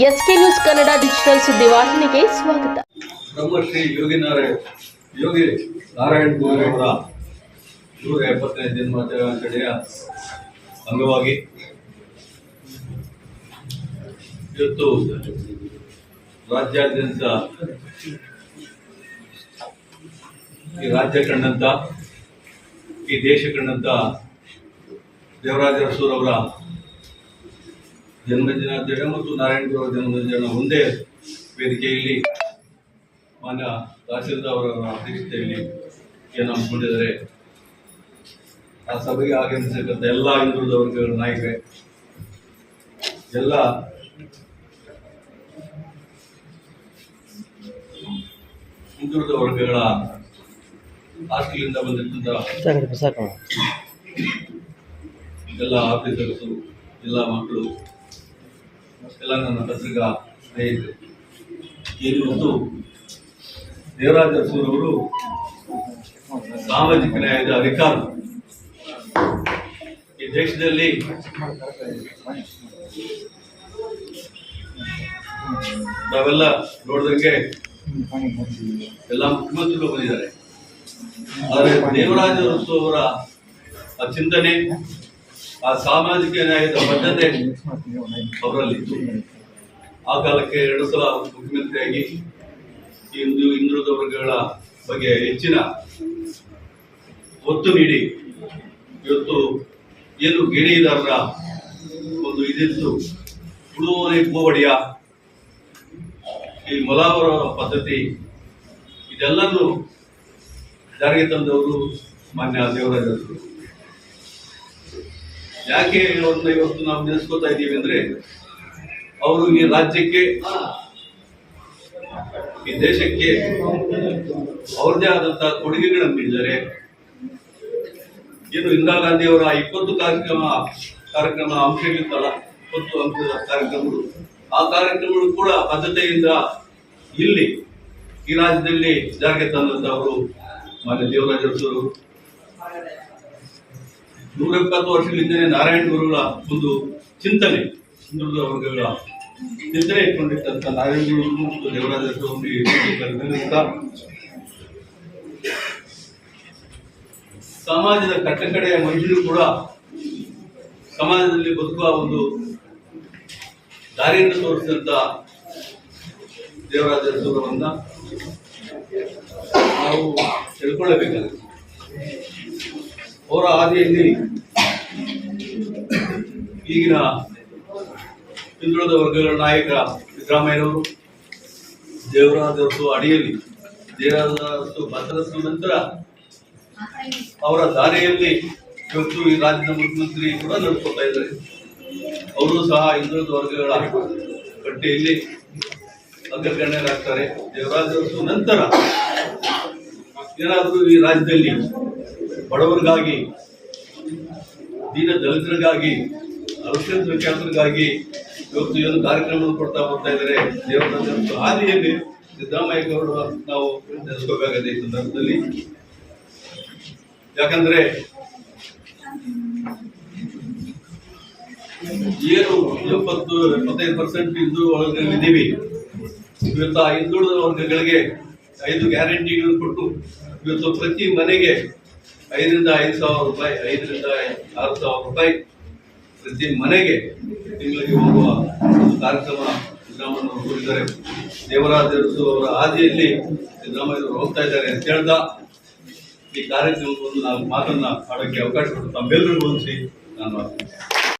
S K news Kannada digital ಸುದ್ದಿವಾಹಿನಿಗೆ ಸ್ವಾಗತ. ಬ್ರಹ್ಮಶ್ರೀ ಯೋಗಿ ನಾರಾಯಣ ಯೋಗಿ ನಾರಾಯಣ ಗುರು ಅವರ ನೂರ ಎಪ್ಪತ್ತನೇ ಜನ್ಮಾಚರಣೆಯ ಅಂಗವಾಗಿ ಇವತ್ತು ರಾಜ್ಯಾದ್ಯಂತ ಈ ರಾಜ್ಯ ಕಂಡಂತ, ಈ ದೇಶ ಕಂಡಂತ ದೇವರಾಜ ಅರಸೂರವರ ಜನ್ಮದಿನಾಚರಣೆ ಮತ್ತು ನಾರಾಯಣ ಗುರು ಜನ್ಮದಿನಾಚರಣೆ ಜನ್ಮದಿನ ಒಂದೇ ವೇದಿಕೆಯಲ್ಲಿ ಮಾನ್ಯ ತಹಸೀಲ್ದಾರ್ ಅವರ ಅಧ್ಯಕ್ಷತೆಯಲ್ಲಿ ಏನು ಹಮ್ಮಿಕೊಂಡಿದ್ದಾರೆ ಆ ಸಭೆಗೆ ಆಗಮಿಸತಕ್ಕಂಥ ಎಲ್ಲ ಹಿಂದುಳಿದ ವರ್ಗಗಳ ನಾಯಕರೇ ಎಲ್ಲ ಹಿಂದುಳಿದ ವರ್ಗಗಳ ಹಾಸ್ಟೆಲಿಂದ ಬಂದಿರ್ತಕ್ಕಂಥ ಎಲ್ಲ ಆಫೀಸರ್ಸು ಎಲ್ಲ ಮಕ್ಕಳು ಎಲ್ಲ ನನ್ನ ಪತ್ರಿಕಾ ಸ್ನೇಹಿತರು. ಇವತ್ತು ದೇವರಾಜ ಅರಸೂರವರು ಸಾಮಾಜಿಕ ನ್ಯಾಯದ ಅಧಿಕಾರ. ಈ ದೇಶದಲ್ಲಿ ನಾವೆಲ್ಲ ನೋಡಿದಂಗೆ ಎಲ್ಲ ಮುಖ್ಯಮಂತ್ರಿಗಳು ಬಂದಿದ್ದಾರೆ. ಆದರೆ ದೇವರಾಜ ಅರಸು ಅವರ ಚಿಂತನೆ ಆ ಸಾಮಾಜಿಕ ನ್ಯಾಯದ ಬದ್ಧತೆ ಅವರಲ್ಲಿತ್ತು ಆ ಕಾಲಕ್ಕೆ ಎರಡು ಸಲ ಮುಖ್ಯಮಂತ್ರಿಯಾಗಿ ಇಂದು ಹಿಂದುಳಿದ ವರ್ಗಗಳ ಬಗ್ಗೆ ಹೆಚ್ಚಿನ ಒತ್ತು ನೀಡಿ ಇವತ್ತು ಏನು ಗೇಣಿದಾರರ ಒಂದು ಇದಿತ್ತು ಉಳುವರೆ ಭೂವಡಿಯ ಈ ಮೊಲಾವರ ಪದ್ಧತಿ, ಇದೆಲ್ಲನೂ ಜಾರಿಗೆ ತಂದವರು ಮಾನ್ಯ ದೇವರಾಜರು ಯಾಕೆ ಅವ್ರನ್ನ ಇವತ್ತು ನಾವು ನೆನೆಸ್ಕೋತಾ ಇದ್ದೀವಿ ಅಂದ್ರೆ ಅವರು ಈ ರಾಜ್ಯಕ್ಕೆ, ಈ ದೇಶಕ್ಕೆ ಅವ್ರದೇ ಆದಂತಹ ಕೊಡುಗೆಗಳನ್ನು ನೀಡಿದ್ದಾರೆ. ಏನು ಇಂದಿರಾ ಗಾಂಧಿ ಅವರ ಇಪ್ಪತ್ತು ಕಾರ್ಯಕ್ರಮ ಕಾರ್ಯಕ್ರಮ ಅಂಶಗಳಿತ್ತಲ್ಲ, ಇಪ್ಪತ್ತು ಅಂಶದ ಕಾರ್ಯಕ್ರಮಗಳು. ಆ ಕಾರ್ಯಕ್ರಮಗಳು ಕೂಡ ಬದ್ಧತೆಯಿಂದ ಇಲ್ಲಿ ಈ ರಾಜ್ಯದಲ್ಲಿ ಜಾರಿಗೆ ತಂದಂತವರು ಮಾನ್ಯ ದೇವರಾಜ ಅರಸರು ನೂರ ವರ್ಷಗಳ ಹಿಂದೆ ನಾರಾಯಣ ಗುರುಗಳ ಒಂದು ಚಿಂತನೆ ಹಿಂದುಳಿದ ವರ್ಗಗಳ ಚಿಂತನೆ ಇಟ್ಕೊಂಡಿರ್ತಕ್ಕಂಥ ನಾರಾಯಣ ಗುರುಗಳು ಮತ್ತು ದೇವರಾಜ ಸಮಾಜದ ಕಟ್ಟಕಡೆಯ ಮಹಿಳೆಯರು ಕೂಡ ಸಮಾಜದಲ್ಲಿ ಬದುಕುವ ಒಂದು ದಾರಿಯನ್ನು ತೋರಿಸಿದಂತ ದೇವರಾಜ ನಾವು ತಿಳ್ಕೊಳ್ಳಬೇಕಾಗುತ್ತೆ ಅವರ ಹಾದಿಯಲ್ಲಿ ಈಗಿನ ಹಿಂದುಳಿದ ವರ್ಗಗಳ ನಾಯಕ ಸಿದ್ದರಾಮಯ್ಯನವರು ದೇವರಾಜ ಅರಸು ಅಡಿಯಲ್ಲಿ ದೇವರಾಜ ಅರಸು ನಂತರ ಅವರ ದಾರಿಯಲ್ಲಿ ಇವತ್ತು ಈ ರಾಜ್ಯದ ಮುಖ್ಯಮಂತ್ರಿ ಕೂಡ ನಡೆಸ್ಕೊತಾ ಇದ್ದಾರೆ. ಅವರು ಸಹ ಹಿಂದುಳಿದ ವರ್ಗಗಳ ಕಟ್ಟೆಯಲ್ಲಿ ಅಗ್ರಗಣ್ಯರಾಗ್ತಾರೆ ದೇವರಾಜ ನಂತರ ಏನಾದರೂ ಈ ರಾಜ್ಯದಲ್ಲಿ ಬಡವರಿಗಾಗಿ, ದೀನ ದಲಿತರಿಗಾಗಿ ಅಲ್ಪಸಂಖ್ಯಾತರಿಗಾಗಿ ಇವತ್ತು ಏನು ಕಾರ್ಯಕ್ರಮವನ್ನು ಕೊಡ್ತಾ ಬರ್ತಾ ಇದ್ದಾರೆ, ದೇವರ ಹಾದಿಯಲ್ಲಿ ಸಿದ್ದರಾಮಯ್ಯ ಗೌಡ ನಾವು ನೆನೆಸ್ಕೋಬೇಕಾಗಿದೆ ಈ ಸಂದರ್ಭದಲ್ಲಿ. ಯಾಕಂದ್ರೆ, ಏನು ಎಪ್ಪತ್ತು ಎಪ್ಪತ್ತೈದು ಪರ್ಸೆಂಟ್ ಹಿಂದೂ ವರ್ಗಗಳಿದ್ದೀವಿ ಇವತ್ತು ಆ ಹಿಂದುಳಿದ ವರ್ಗಗಳಿಗೆ ಐದು ಗ್ಯಾರಂಟಿಗಳನ್ನು ಕೊಟ್ಟು, ಇವತ್ತು ಪ್ರತಿ ಮನೆಗೆ ಐದರಿಂದ ಐದು ಸಾವಿರ ರೂಪಾಯಿ, ಐದರಿಂದ ಆರು ಸಾವಿರ ರೂಪಾಯಿ ಪ್ರತಿ ಮನೆಗೆ ತಿಂಗಳಿಗೆ ಹೋಗುವ ಕಾರ್ಯಕ್ರಮ ಸಿದ್ದರಾಮಯ್ಯ ಕೊಟ್ಟಿದ್ದಾರೆ ದೇವರಾಜ ಅವರ ಹಾದಿಯಲ್ಲಿ ಸಿದ್ದರಾಮಯ್ಯವರು ಹೋಗ್ತಾ ಇದ್ದಾರೆ ಅಂತ ಹೇಳ್ದ ಈ ಕಾರ್ಯಕ್ರಮವನ್ನು ನಾವು ಮಾತನ್ನ ಮಾಡೋಕ್ಕೆ ಅವಕಾಶ ಕೊಟ್ಟು ತಮ್ಮೆಲ್ಲರಿಗೂ ಹೊಂದಿಸಿ ನಾನು